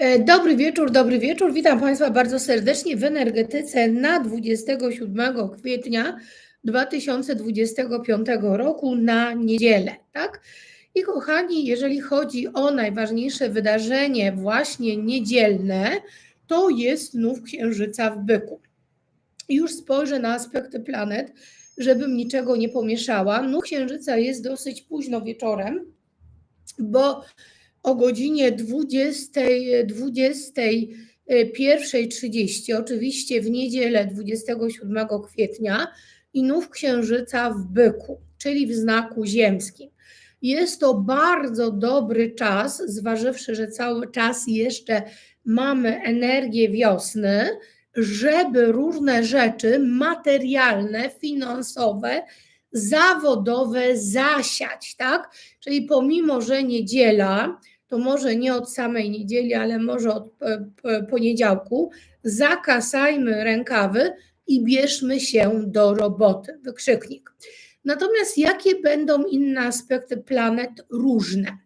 E, Dobry wieczór, dobry wieczór. Witam Państwa bardzo serdecznie w energetyce na 27 kwietnia 2025 roku na niedzielę, tak? I kochani, jeżeli chodzi o najważniejsze wydarzenie właśnie niedzielne, to jest nów księżyca w byku. Już spojrzę na aspekty planet, żebym niczego nie pomieszała. Nów księżyca jest dosyć późno wieczorem, bo o godzinie 20, 21.30, oczywiście w niedzielę 27 kwietnia, i nów księżyca w byku, czyli w znaku ziemskim. Jest to bardzo dobry czas, zważywszy, że cały czas jeszcze mamy energię wiosny, żeby różne rzeczy materialne, finansowe, zawodowe zasiać, tak? Czyli pomimo, że niedziela, to może nie od samej niedzieli, ale może od poniedziałku, zakasajmy rękawy i bierzmy się do roboty. Wykrzyknik. Natomiast jakie będą inne aspekty planet? Różne.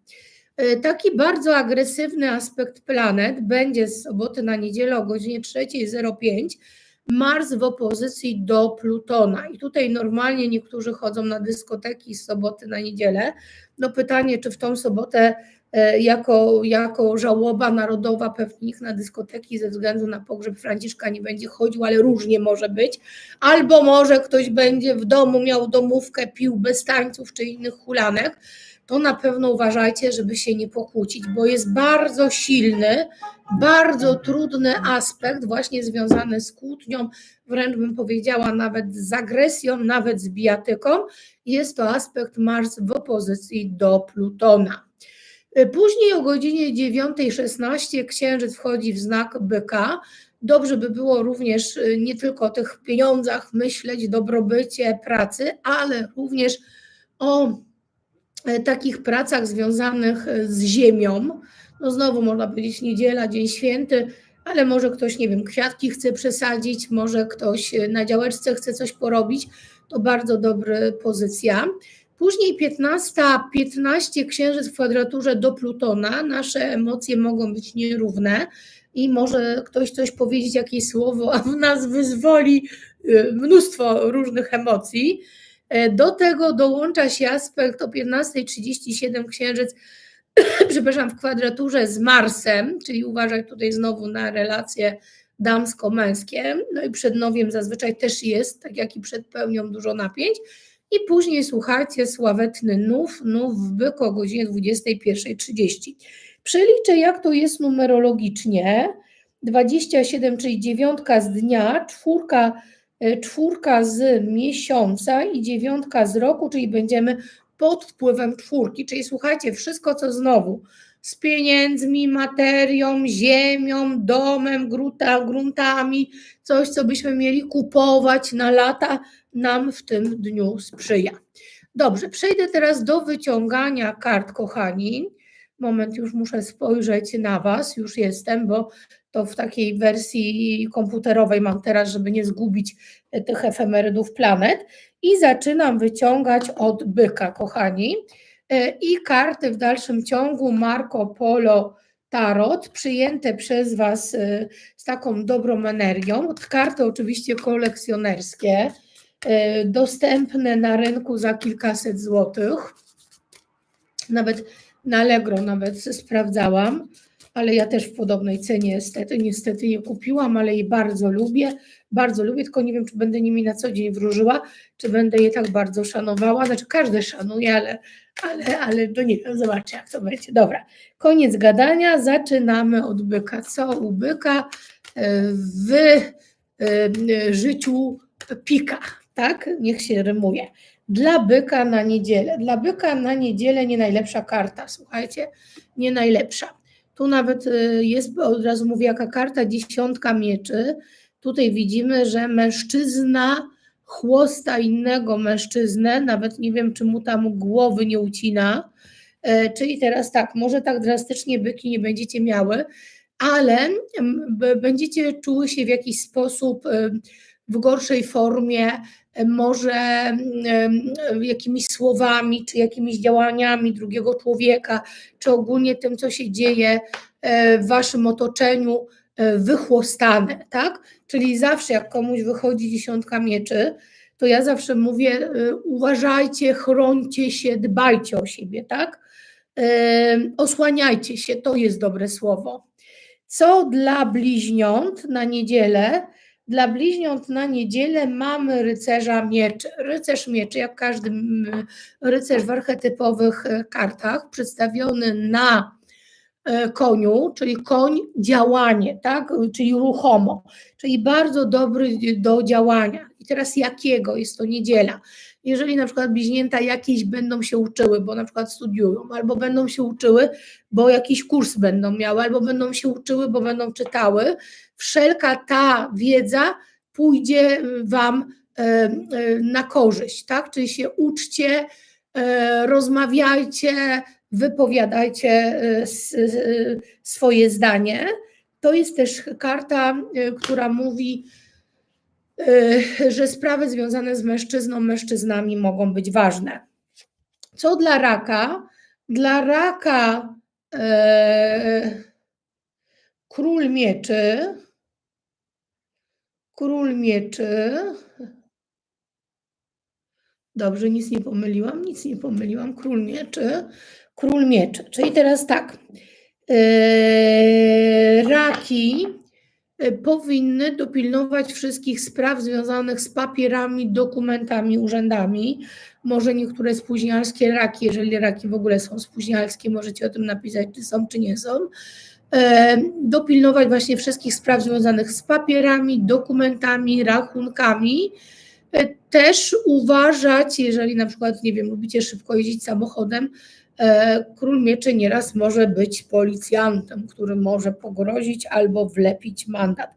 Taki bardzo agresywny aspekt planet będzie z soboty na niedzielę o godzinie 3.05 Mars w opozycji do Plutona. I tutaj normalnie niektórzy chodzą na dyskoteki z soboty na niedzielę. No pytanie, czy w tą sobotę jako, jako żałoba narodowa pewnie nikt na dyskoteki ze względu na pogrzeb Franciszka nie będzie chodził, ale różnie może być. Albo może ktoś będzie w domu miał domówkę, pił bez tańców czy innych hulanek to na pewno uważajcie, żeby się nie pokłócić, bo jest bardzo silny, bardzo trudny aspekt, właśnie związany z kłótnią, wręcz bym powiedziała nawet z agresją, nawet z bijatyką. Jest to aspekt Mars w opozycji do Plutona. Później o godzinie 9.16 księżyc wchodzi w znak byka. Dobrze by było również nie tylko o tych pieniądzach myśleć, dobrobycie, pracy, ale również o takich pracach związanych z ziemią. No znowu można powiedzieć niedziela, dzień święty, ale może ktoś, nie wiem, kwiatki chce przesadzić, może ktoś na działeczce chce coś porobić, to bardzo dobra pozycja. Później 15, 15 księżyc w kwadraturze do Plutona, nasze emocje mogą być nierówne i może ktoś coś powiedzieć, jakieś słowo, a w nas wyzwoli mnóstwo różnych emocji. Do tego dołącza się aspekt o 15.37 księżyc, przepraszam, w kwadraturze z Marsem, czyli uważaj tutaj znowu na relacje damsko-męskie. No i przed nowiem zazwyczaj też jest, tak jak i przed pełnią, dużo napięć. I później słuchajcie, sławetny nów, nów w byku o godzinie 21.30. Przeliczę, jak to jest numerologicznie. 27, czyli dziewiątka z dnia, czwórka czwórka z miesiąca i dziewiątka z roku, czyli będziemy pod wpływem czwórki. Czyli słuchajcie, wszystko co znowu z pieniędzmi, materią, ziemią, domem, gruta, gruntami, coś co byśmy mieli kupować na lata, nam w tym dniu sprzyja. Dobrze, przejdę teraz do wyciągania kart, kochani. Moment, już muszę spojrzeć na Was, już jestem, bo to w takiej wersji komputerowej mam teraz, żeby nie zgubić tych efemerydów planet. I zaczynam wyciągać od byka, kochani. I karty w dalszym ciągu Marco Polo Tarot, przyjęte przez Was z taką dobrą energią. Karty oczywiście kolekcjonerskie, dostępne na rynku za kilkaset złotych. Nawet na Allegro nawet sprawdzałam ale ja też w podobnej cenie niestety, niestety je kupiłam, ale je bardzo lubię, bardzo lubię, tylko nie wiem, czy będę nimi na co dzień wróżyła, czy będę je tak bardzo szanowała, znaczy każdy szanuje, ale, ale, ale to nie wiem, zobaczę jak to będzie. Dobra, koniec gadania, zaczynamy od byka. Co u byka w życiu pika, tak? Niech się rymuje. Dla byka na niedzielę. Dla byka na niedzielę nie najlepsza karta, słuchajcie, nie najlepsza. Tu nawet y, jest, od razu mówię, jaka karta, dziesiątka mieczy. Tutaj widzimy, że mężczyzna chłosta innego mężczyznę, nawet nie wiem, czy mu tam głowy nie ucina. E, czyli teraz tak, może tak drastycznie byki nie będziecie miały, ale będziecie czuły się w jakiś sposób y, w gorszej formie, może jakimiś słowami, czy jakimiś działaniami drugiego człowieka, czy ogólnie tym, co się dzieje e, w waszym otoczeniu e, wychłostane, tak? Czyli zawsze jak komuś wychodzi dziesiątka mieczy, to ja zawsze mówię, e, uważajcie, chrońcie się, dbajcie o siebie, tak? E, Osłaniajcie się, to jest dobre słowo. Co dla bliźniąt na niedzielę? Dla bliźniąt na niedzielę mamy rycerza mieczy. Rycerz mieczy, jak każdy rycerz w archetypowych e, kartach, przedstawiony na e, koniu, czyli koń działanie, tak? czyli ruchomo, czyli bardzo dobry do działania. I teraz jakiego? Jest to niedziela. Jeżeli na przykład bliźnięta jakieś będą się uczyły, bo na przykład studiują, albo będą się uczyły, bo jakiś kurs będą miały, albo będą się uczyły, bo będą czytały, wszelka ta wiedza pójdzie Wam e, e, na korzyść, tak? Czyli się uczcie, rozmawiajcie, wypowiadajcie swoje zdanie. To jest też karta, która mówi, że sprawy związane z mężczyzną, mężczyznami mogą być ważne. Co dla raka? Dla raka e, król mieczy, król mieczy. Dobrze, nic nie pomyliłam, nic nie pomyliłam. Król mieczy, król mieczy. Czyli teraz tak. e, Raki powinny dopilnować wszystkich spraw związanych z papierami, dokumentami, urzędami. Może niektóre spóźnialskie raki, jeżeli raki w ogóle są spóźnialskie, możecie o tym napisać, czy są, czy nie są. E, Dopilnować właśnie wszystkich spraw związanych z papierami, dokumentami, rachunkami. E, Też uważać, jeżeli na przykład, nie wiem, lubicie szybko jeździć samochodem, król mieczy nieraz może być policjantem, który może pogrozić albo wlepić mandat.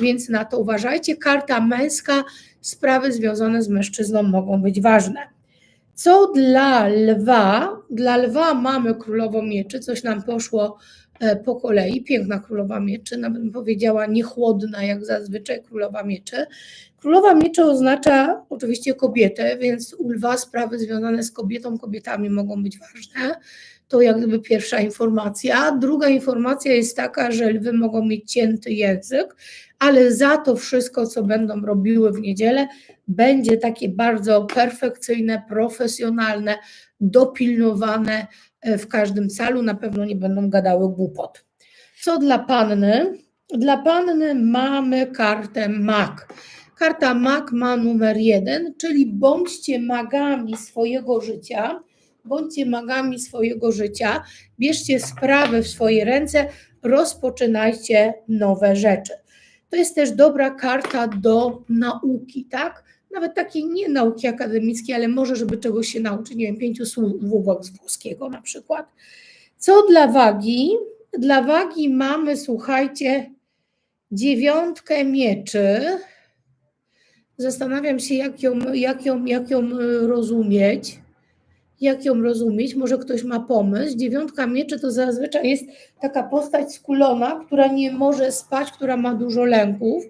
Więc na to uważajcie. Karta męska, sprawy związane z mężczyzną mogą być ważne. Co dla lwa? Dla lwa mamy królową mieczy, coś nam poszło e, po kolei. Piękna królowa mieczy, nawet bym powiedziała niechłodna, jak zazwyczaj królowa mieczy. Królowa mieczy oznacza oczywiście kobietę, więc u lwa sprawy związane z kobietą, kobietami mogą być ważne. To jak gdyby pierwsza informacja. Druga informacja jest taka, że lwy mogą mieć cięty język, ale za to wszystko, co będą robiły w niedzielę, będzie takie bardzo perfekcyjne, profesjonalne, dopilnowane e, w każdym calu. Na pewno nie będą gadały głupot. Co dla panny? Dla panny mamy kartę mag. Karta mag ma numer jeden, czyli bądźcie magami swojego życia, bądźcie magami swojego życia, bierzcie sprawy w swoje ręce, rozpoczynajcie nowe rzeczy. To jest też dobra karta do nauki, tak? Nawet takiej nie nauki akademickiej, ale może, żeby czegoś się nauczyć, nie wiem, pięciu słówek z włoskiego na przykład. Co dla wagi? Dla wagi mamy, słuchajcie, dziewiątkę mieczy. Zastanawiam się, jak ją, jak ją, jak ją y, rozumieć. Jak ją rozumieć? Może ktoś ma pomysł. Dziewiątka mieczy to zazwyczaj jest taka postać skulona, która nie może spać, która ma dużo lęków.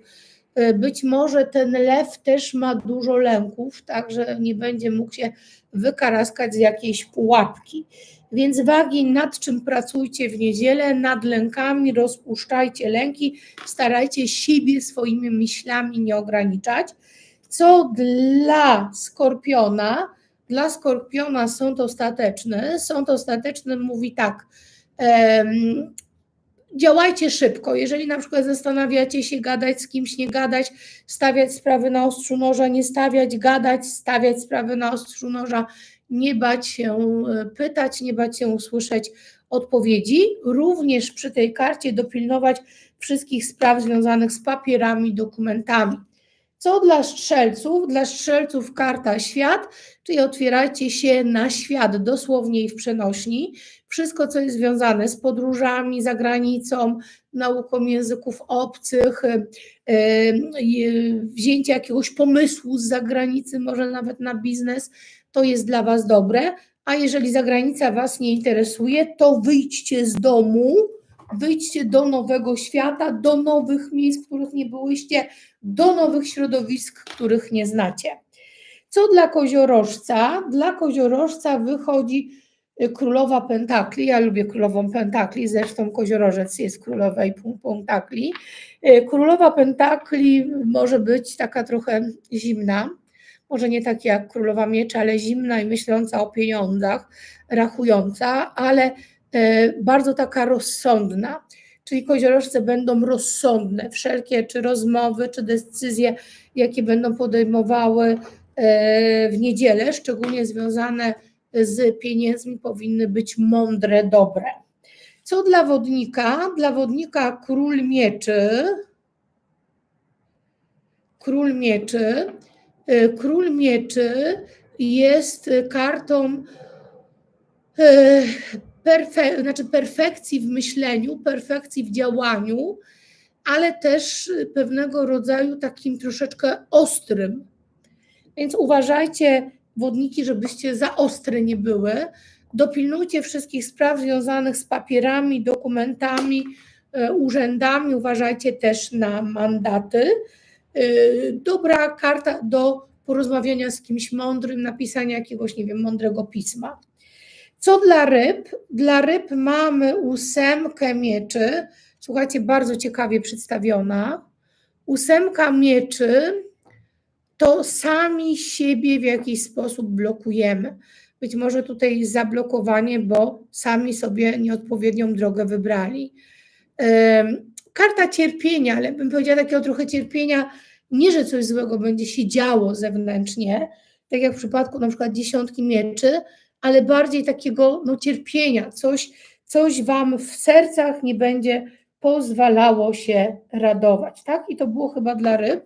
Y, Być może ten lew też ma dużo lęków, także nie będzie mógł się wykaraskać z jakiejś pułapki. Więc wagi, nad czym pracujcie w niedzielę, nad lękami, rozpuszczajcie lęki, starajcie siebie swoimi myślami nie ograniczać. Co dla skorpiona? Dla skorpiona sąd ostateczny. Sąd ostateczny mówi tak. Działajcie szybko. Jeżeli na przykład zastanawiacie się, gadać z kimś, nie gadać, stawiać sprawy na ostrzu noża, nie stawiać, gadać, stawiać sprawy na ostrzu noża, nie bać się e, pytać, nie bać się usłyszeć odpowiedzi. Również przy tej karcie dopilnować wszystkich spraw związanych z papierami, dokumentami. Co dla strzelców? Dla strzelców karta świat, czyli otwierajcie się na świat, dosłownie i w przenośni. Wszystko, co jest związane z podróżami za granicą, nauką języków obcych, e, e, wzięcie jakiegoś pomysłu z zagranicy, może nawet na biznes, to jest dla Was dobre. A jeżeli zagranica Was nie interesuje, to wyjdźcie z domu, wyjdźcie do nowego świata, do nowych miejsc, których nie byłyście, do nowych środowisk, których nie znacie. Co dla koziorożca? Dla koziorożca wychodzi y, królowa pentakli, ja lubię królową pentakli, zresztą koziorożec jest królowej pen- pentakli. Y, Królowa pentakli może być taka trochę zimna, może nie tak jak królowa miecza, ale zimna i myśląca o pieniądzach, rachująca, ale bardzo taka rozsądna. Czyli koziorożce będą rozsądne. Wszelkie czy rozmowy, czy decyzje, jakie będą podejmowały e, w niedzielę, szczególnie związane z pieniędzmi, powinny być mądre, dobre. Co dla wodnika? Dla wodnika król mieczy. Król mieczy. E, Król mieczy jest kartą e, perfe, znaczy perfekcji w myśleniu, perfekcji w działaniu, ale też pewnego rodzaju takim troszeczkę ostrym. Więc uważajcie, wodniki, żebyście za ostre nie były. Dopilnujcie wszystkich spraw związanych z papierami, dokumentami, e, urzędami. Uważajcie też na mandaty. E, Dobra karta do porozmawiania z kimś mądrym, napisania jakiegoś, nie wiem, mądrego pisma. Co dla ryb? Dla ryb mamy ósemkę mieczy. Słuchajcie, bardzo ciekawie przedstawiona. Ósemka mieczy to sami siebie w jakiś sposób blokujemy. Być może tutaj zablokowanie, bo sami sobie nieodpowiednią drogę wybrali. Karta cierpienia, ale bym powiedziała takiego trochę cierpienia, nie że coś złego będzie się działo zewnętrznie, tak jak w przypadku na przykład dziesiątki mieczy, ale bardziej takiego no, cierpienia, coś, coś wam w sercach nie będzie pozwalało się radować, tak? I to było chyba dla ryb.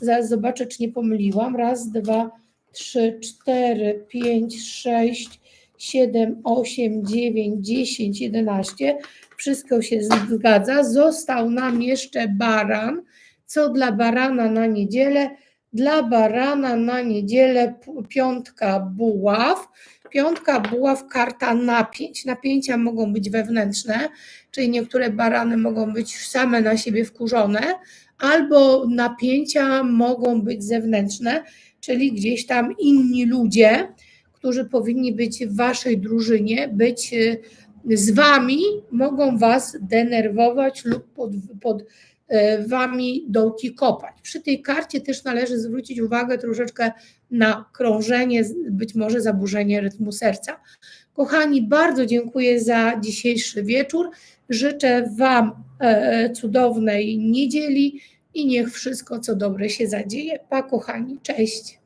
Zaraz zobaczę, czy nie pomyliłam. Raz, dwa, trzy, cztery, pięć, sześć, siedem, osiem, dziewięć, dziesięć, jedenaście. Wszystko się zgadza. Został nam jeszcze baran. Co dla barana na niedzielę? Dla barana na niedzielę piątka buław. Piątka buław, karta napięć. Napięcia mogą być wewnętrzne, czyli niektóre barany mogą być same na siebie wkurzone, albo napięcia mogą być zewnętrzne, czyli gdzieś tam inni ludzie, którzy powinni być w waszej drużynie, być y, z wami, mogą was denerwować lub pod, pod e, wami dołki kopać. Przy tej karcie też należy zwrócić uwagę troszeczkę na krążenie, być może zaburzenie rytmu serca. Kochani, bardzo dziękuję za dzisiejszy wieczór. Życzę Wam e, cudownej niedzieli i niech wszystko, co dobre się zadzieje. Pa, kochani, cześć.